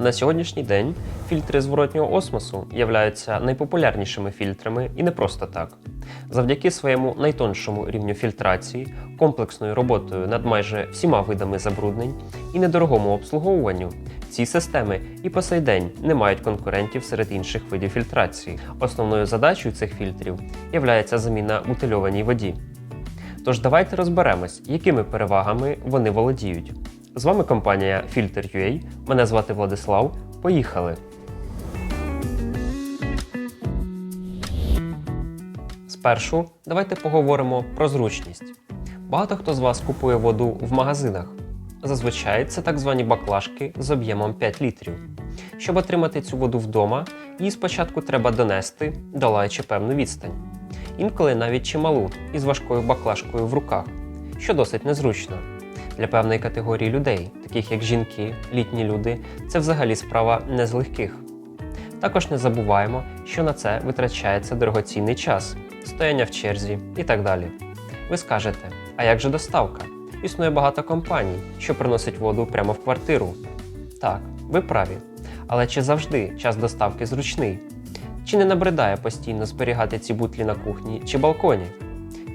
На сьогоднішній день фільтри зворотнього осмосу являються найпопулярнішими фільтрами і не просто так. Завдяки своєму найтоншому рівню фільтрації, комплексною роботою над майже всіма видами забруднень і недорогому обслуговуванню, ці системи і по сей день не мають конкурентів серед інших видів фільтрації. Основною задачею цих фільтрів є заміна бутильованій воді. Тож давайте розберемось, якими перевагами вони володіють. З вами компанія Filter.ua, Мене звати Владислав. Поїхали! Спершу давайте поговоримо про зручність. Багато хто з вас купує воду в магазинах. Зазвичай це так звані баклажки з об'ємом 5 літрів. Щоб отримати цю воду вдома, її спочатку треба донести, долаючи певну відстань. Інколи навіть чималу із важкою баклажкою в руках, що досить незручно. Для певної категорії людей, таких як жінки, літні люди, це взагалі справа не з легких. Також не забуваємо, що на це витрачається дорогоцінний час, стояння в черзі і так далі. Ви скажете, а як же доставка? Існує багато компаній, що приносять воду прямо в квартиру. Так, ви праві. Але чи завжди час доставки зручний? Чи не набридає постійно зберігати ці бутлі на кухні чи балконі?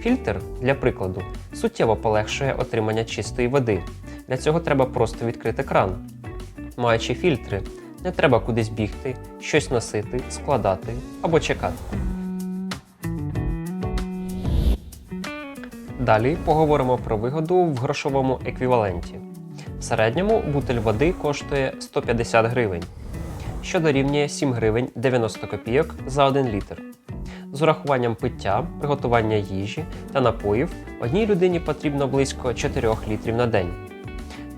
Фільтр, для прикладу, суттєво полегшує отримання чистої води. Для цього треба просто відкрити кран. Маючи фільтри, не треба кудись бігти, щось носити, складати або чекати. Далі поговоримо про вигоду в грошовому еквіваленті. В середньому бутиль води коштує 150 гривень, що дорівнює 7 гривень 90 копійок за 1 літр. З урахуванням пиття, приготування їжі та напоїв одній людині потрібно близько 4 літрів на день.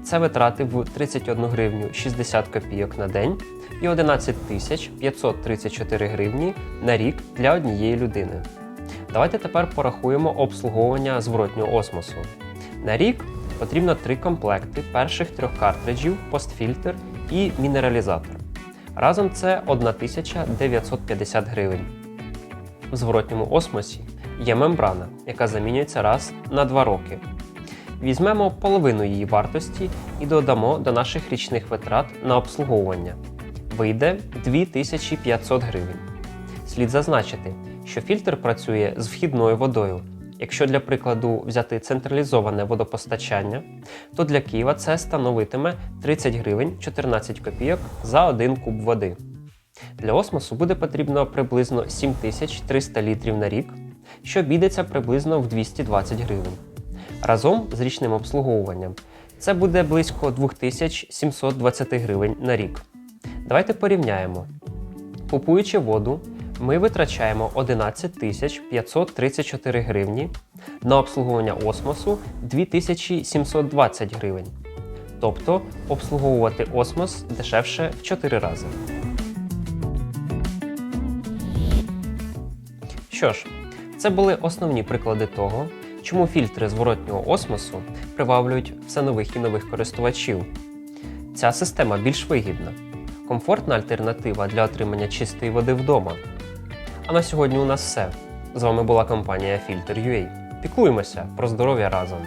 Це витрати в 31 гривню 60 копійок на день і 11 тисяч 534 гривні на рік для однієї людини. Давайте тепер порахуємо обслуговування зворотнього осмосу. На рік потрібно три комплекти перших трьох картриджів, постфільтр і мінералізатор. Разом це 1950 гривень. В зворотньому осмосі є мембрана, яка замінюється раз на 2 роки. Візьмемо половину її вартості і додамо до наших річних витрат на обслуговування. Вийде 2500 гривень. Слід зазначити, що фільтр працює з вхідною водою. Якщо для прикладу взяти централізоване водопостачання, то для Києва це становитиме 30 гривень 14 копійок за 1 куб води. Для осмосу буде потрібно приблизно 7300 літрів на рік, що обійдеться приблизно в 220 гривень. Разом з річним обслуговуванням це буде близько 2720 гривень на рік. Давайте порівняємо. Купуючи воду, ми витрачаємо 11 534 гривні, на обслуговування осмосу 2720 гривень. Тобто обслуговувати осмос дешевше в 4 рази. Що ж, це були основні приклади того, чому фільтри зворотнього осмосу приваблюють все нових і нових користувачів. Ця система більш вигідна, комфортна альтернатива для отримання чистої води вдома. А на сьогодні у нас все. З вами була компанія Filter.ua. Піклуємося про здоров'я разом.